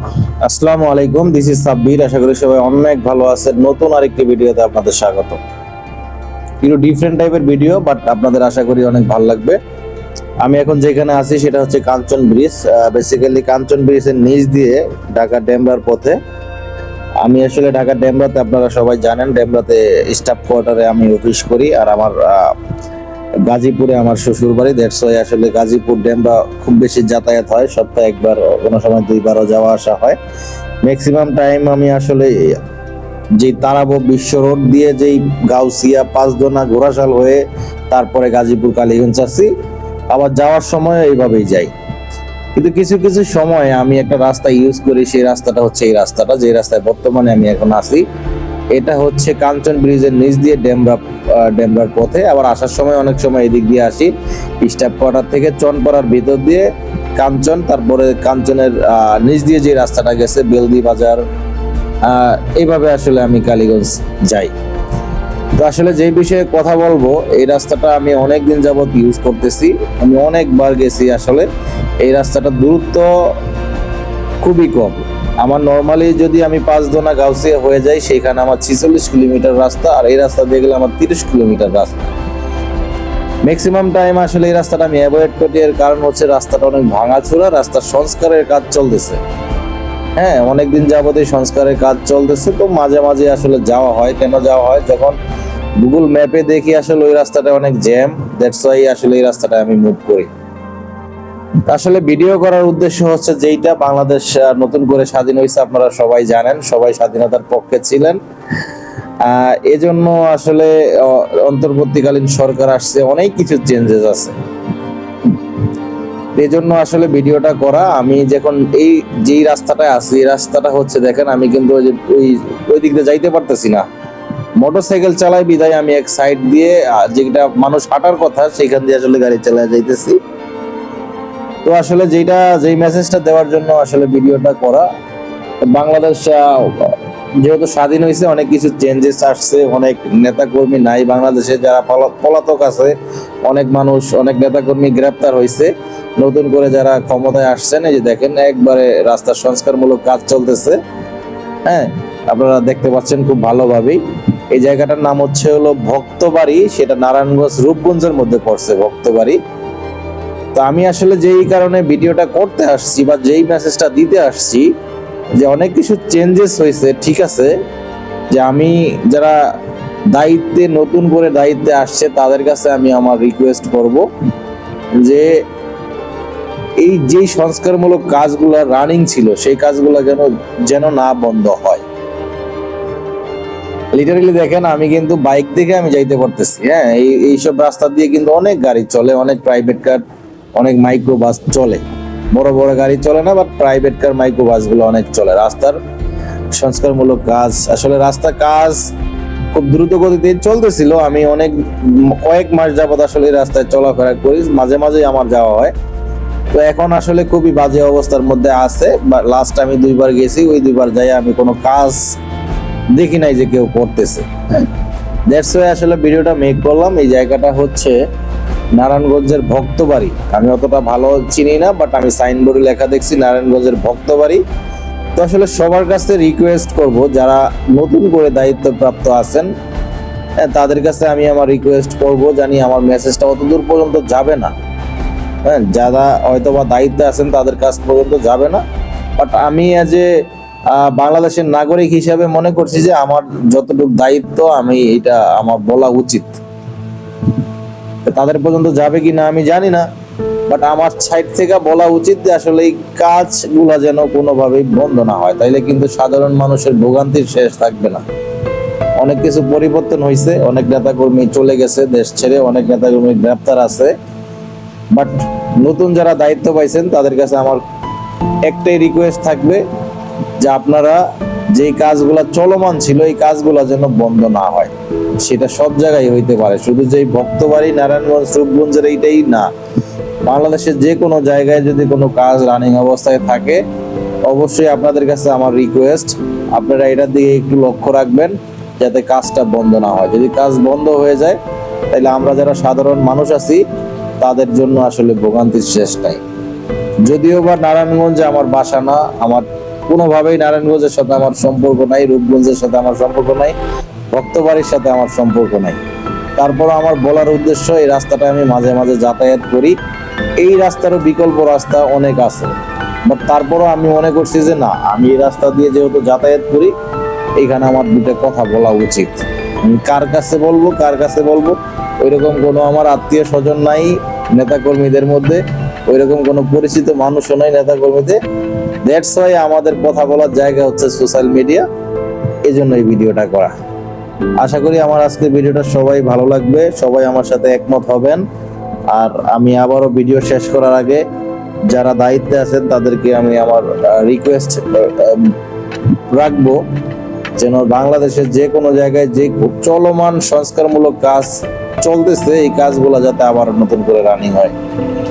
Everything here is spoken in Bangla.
আসসালামু আলাইকুম দিস ইজ সাব্বির। আশা করি সবাই অনেক ভালো আছেন। নতুন আরেকটি ভিডিওতে আপনাদের স্বাগত। একটু ডিফারেন্ট টাইপের ভিডিও বাট আপনাদের আশা করি অনেক ভালো লাগবে। আমি এখন যেখানে আছি, সেটা হচ্ছে কাঞ্চন ব্রিজ বেসিক্যালি কাঞ্চন ব্রিজের নিচ দিয়ে ঢাকা ডেমরার পথে। আমি আসলে ঢাকা ডেমরাতে, আপনারা সবাই জানেন, ডেমরাতে স্টাফ কোয়ার্টারে আমি অফিস করি। আর আমার গাজীপুরে আমার শ্বশুর বাড়ি দ্যাটস ওয়াই আসলে গাজীপুর ডেমরা খুব বেশি যাতায়াত হয়। সপ্তাহে একবার, কোনো সময় দুইবারও যাওয়া আসা হয়। ম্যাক্সিমাম টাইম আমি আসলে যে তারাবো বিশ্ব রোড দিয়ে যেই গাউসিয়া, পাঁচদোনা, ঘোড়াশাল হয়ে তারপরে গাজীপুর, কালীগঞ্জ আসি। আবার যাওয়ার সময় এইভাবেই যাই। কিন্তু কিছু কিছু সময় আমি একটা রাস্তা ইউজ করি, সেই রাস্তাটা হচ্ছে এই রাস্তাটা। যে রাস্তায় বর্তমানে আমি এখন আছি এটা হচ্ছে কাঞ্চন ব্রিজের নিচ দিয়ে ডেমরা ডেমরার পথে। আবার আসার সময় অনেক সময় এদিক দিয়ে আসি। স্টাফ কোয়ার্টার থেকে চনপাড়ার ভিতর দিয়ে কাঞ্চন, তারপরে কাঞ্চনের নিচ দিয়ে যে রাস্তাটা গেছে, বেলদি বাজার। এইভাবে আসলে আমি কালীগঞ্জ যাই। তো আসলে যে বিষয়ে কথা বলব, এই রাস্তাটা আমি অনেক দিন যাবত ইউজ করতেছি। আমি অনেকবার গেছি আসলে। এই রাস্তাটা দূরত্ব খুবই কম। আমার নর্মালি যদি আমি পাঁচ দোনা গাউসিয়া হয়ে যাই সেখানে আমার ছিচল্লিশ কিলোমিটার রাস্তা, আর এই রাস্তা দিয়ে গেলে আমার তিরিশ কিলোমিটার রাস্তা। ম্যাক্সিমাম টাইম আসলে এই রাস্তাটা আমি অ্যাভয়েড করি, এর কারণ হচ্ছে রাস্তাটা অনেক ভাঙাচোরা, রাস্তার সংস্কারের কাজ চলতেছে। হ্যাঁ অনেকদিন যাবত এই সংস্কারের কাজ চলতেছে, তো মাঝে মাঝে আসলে যাওয়া হয়। কেন যাওয়া হয়? যখন গুগল ম্যাপে দেখি আসলে ওই রাস্তাটা অনেক জ্যাম দ্যাটস ওয়াই আসলে এই রাস্তাটা আমি মুভ করি। আসলে ভিডিও করার উদ্দেশ্য হচ্ছে যেইটা বাংলাদেশ নতুন করে স্বাধীন হয়েছে আপনারা সবাই জানেন, সবাই স্বাধীনতার পক্ষে ছিলেন। এজন্য আসলে অন্তর্বর্তীকালীন সরকার আসছে, অনেক কিছু চেঞ্জেস আছে। এই জন্য আসলে ভিডিওটা করা, আমি যখন এই যেই রাস্তাটায় আছি, এই রাস্তাটা হচ্ছে, দেখেন, আমি কিন্তু ওই ওই ওই দিক দিয়ে যাইতে পারতেছি না। মোটরসাইকেল চালাই বিদায় আমি এক সাইড দিয়ে যেটা মানুষ হাঁটার কথা, সেখান দিয়ে আসলে গাড়ি চালায় যাইতেছি। তো আসলে যেটা যেই মেসেজটা দেওয়ার জন্য আসলে ভিডিওটা করা, বাংলাদেশ যেহেতু স্বাধীন হয়েছে অনেক কিছু চেঞ্জেস আসছে, অনেক নেতাকর্মী নাই বাংলাদেশে, যারা পলাতক আছে, অনেক মানুষ, অনেক নেতাকর্মী গ্রেপ্তার হয়েছে নতুন করে যারা ক্ষমতায় আসছেন, এই যে দেখেন, একবারে রাস্তার সংস্কারমূলক কাজ চলতেছে হ্যাঁ আপনারা দেখতে পাচ্ছেন খুব ভালোভাবেই, এই জায়গাটার নাম হচ্ছে হলো ভক্তবাড়ি, সেটা নারায়ণগঞ্জ রূপগঞ্জের মধ্যে পড়ছে, ভক্তবাড়ি। তো আমি আসলে যেই কারণে ভিডিওটা করতে আসছি বা যেই মেসেজটা দিতে আসছি, যে অনেক কিছু চেঞ্জেস হয়েছে, ঠিক আছে? যে আমি যারা দায়িত্বে, নতুন করে দায়িত্বে আসছে, তাদের কাছে আমি আমার রিকোয়েস্ট করব যে এই যেই সংস্কারমূলক কাজগুলো রানিং ছিল, সেই কাজগুলো যেন যেন না বন্ধ হয়। লিটারালি দেখেন, আমি কিন্তু বাইক থেকে আমি যাইতে পারতেছি হ্যাঁ? এই, এইসব রাস্তা দিয়ে কিন্তু অনেক গাড়ি চলে, অনেক প্রাইভেট কার অনেক মাইক্রো বাস চলে। বড় বড় গাড়ি চলে না বাট প্রাইভেট কার মাইক্রো বাসগুলো অনেক চলে। রাস্তার সংস্কারমূলক কাজ, আসলে রাস্তা কাজ খুব দ্রুত গতিতে চলতেছিল। আমি অনেক, কয়েক মাস যাবত আসলে রাস্তায় চলাফেরা করি, মাঝে মাঝেই আমার যাওয়া হয়। তো এখন আসলে খুবই বাজে অবস্থার মধ্যে আছে লাস্ট আমি দুইবার গেছি, ওই দুইবার যাই আমি কোনো কাজ দেখি নাই যে কেউ করতেছে। দ্যাটস ওয়াই আসলে ভিডিওটা মেক করলাম। এই জায়গাটা হচ্ছে নারায়ণগঞ্জের ভক্তবাড়ি। আমি অতটা ভালো চিনি না বাট আমি সাইনবোর্ডে লেখা দেখছি নারায়ণগঞ্জের ভক্তবাড়ি। তো আসলে সবার কাছে রিকোয়েস্ট করব, যারা নতুন করে দায়িত্বপ্রাপ্ত আছেন তাদের কাছে আমি আমার রিকোয়েস্ট করব, জানি আমার মেসেজটা অত দূর পর্যন্ত যাবে না। হ্যাঁ যারা হয়তো বা দায়িত্বে আছেন, তাদের কাছ পর্যন্ত যাবে না। বাট আমি এজ এ বাংলাদেশের নাগরিক হিসাবে মনে করছি যে আমার যতটুকু দায়িত্ব, আমি এটা আমার বলা উচিত। তাদের পর্যন্ত যাবে কি না আমি জানি না। বাট আমার সাইড থেকে বলা উচিত যে আসলে এই কাজগুলা যেন কোনোভাবেই বন্ধ না হয়। তাইলে কিন্তু সাধারণ মানুষের ভোগান্তির শেষ থাকবে না। অনেক কিছু পরিবর্তন হয়েছে অনেক নেতাকর্মী চলে গেছে দেশ ছেড়ে, অনেক নেতাকর্মী গ্রেপ্তার আছে। বাট নতুন যারা দায়িত্ব পাইছেন, তাদের কাছে আমার একটাই রিকোয়েস্ট থাকবে যে আপনারা যেই কাজগুলা চলমান ছিল, এই কাজগুলা যেন বন্ধ না হয়। সেটা সব জায়গায় হইতে পারে। শুধু যেই ভক্তবাড়ি, নারায়ণগঞ্জ রূপগঞ্জের এইটাই না। বাংলাদেশের যে কোনো জায়গায় যদি কোনো কাজ রানিং অবস্থায় থাকে, অবশ্যই আপনাদের কাছে আমার রিকোয়েস্ট আপনারা এটার দিকে একটু লক্ষ্য রাখবেন, যাতে কাজটা বন্ধ না হয়। যদি কাজ বন্ধ হয়ে যায় তাহলে আমরা যারা সাধারণ মানুষ আছি, তাদের জন্য আসলে ভোগান্তির শেষ নাই। যদিও বা নারায়ণগঞ্জে আমার বাসা না, আমার কোনোভাবেই নারায়ণগঞ্জের সাথে আমার সম্পর্ক নাই, রূপগঞ্জের সাথে আমার সম্পর্ক নাই, ভক্তবাড়ির সাথে আমার সম্পর্ক নাই। তারপর আমার বলার উদ্দেশ্য, এই রাস্তাটা আমি মাঝে মাঝে যাতায়াত করি। এই রাস্তারও বিকল্প রাস্তা অনেক আছে। বাট তারপরও আমি মনে করছি যে না, আমি এই রাস্তা দিয়ে যেহেতু যাতায়াত করি এখানে আমার দুটো কথা বলা উচিত। কার কাছে বলব, কার কাছে বলব? ওইরকম কোনো আমার আত্মীয় স্বজন নাই নেতাকর্মীদের মধ্যে। ওইরকম কোনো পরিচিত মানুষও নাই নেতাকর্মীদের। দ্যাটস ওয়াই আমাদের কথা বলার জায়গা হচ্ছে সোশ্যাল মিডিয়া এই জন্য এই ভিডিওটা করা। আশা করি আমার আজকের ভিডিওটা সবাই ভালো লাগবে, সবাই আমার সাথে একমত হবেন। আর আমি আবারও ভিডিও শেষ করার আগে যারা দায়িত্বে আছেন, তাদেরকে আমি আমার রিকোয়েস্ট রাখব যেন বাংলাদেশের যে কোনো জায়গায় যে চলমান, সংস্কারমূলক কাজ চলতেছে, এই কাজগুলো যাতে আবার নতুন করে রানিং হয়।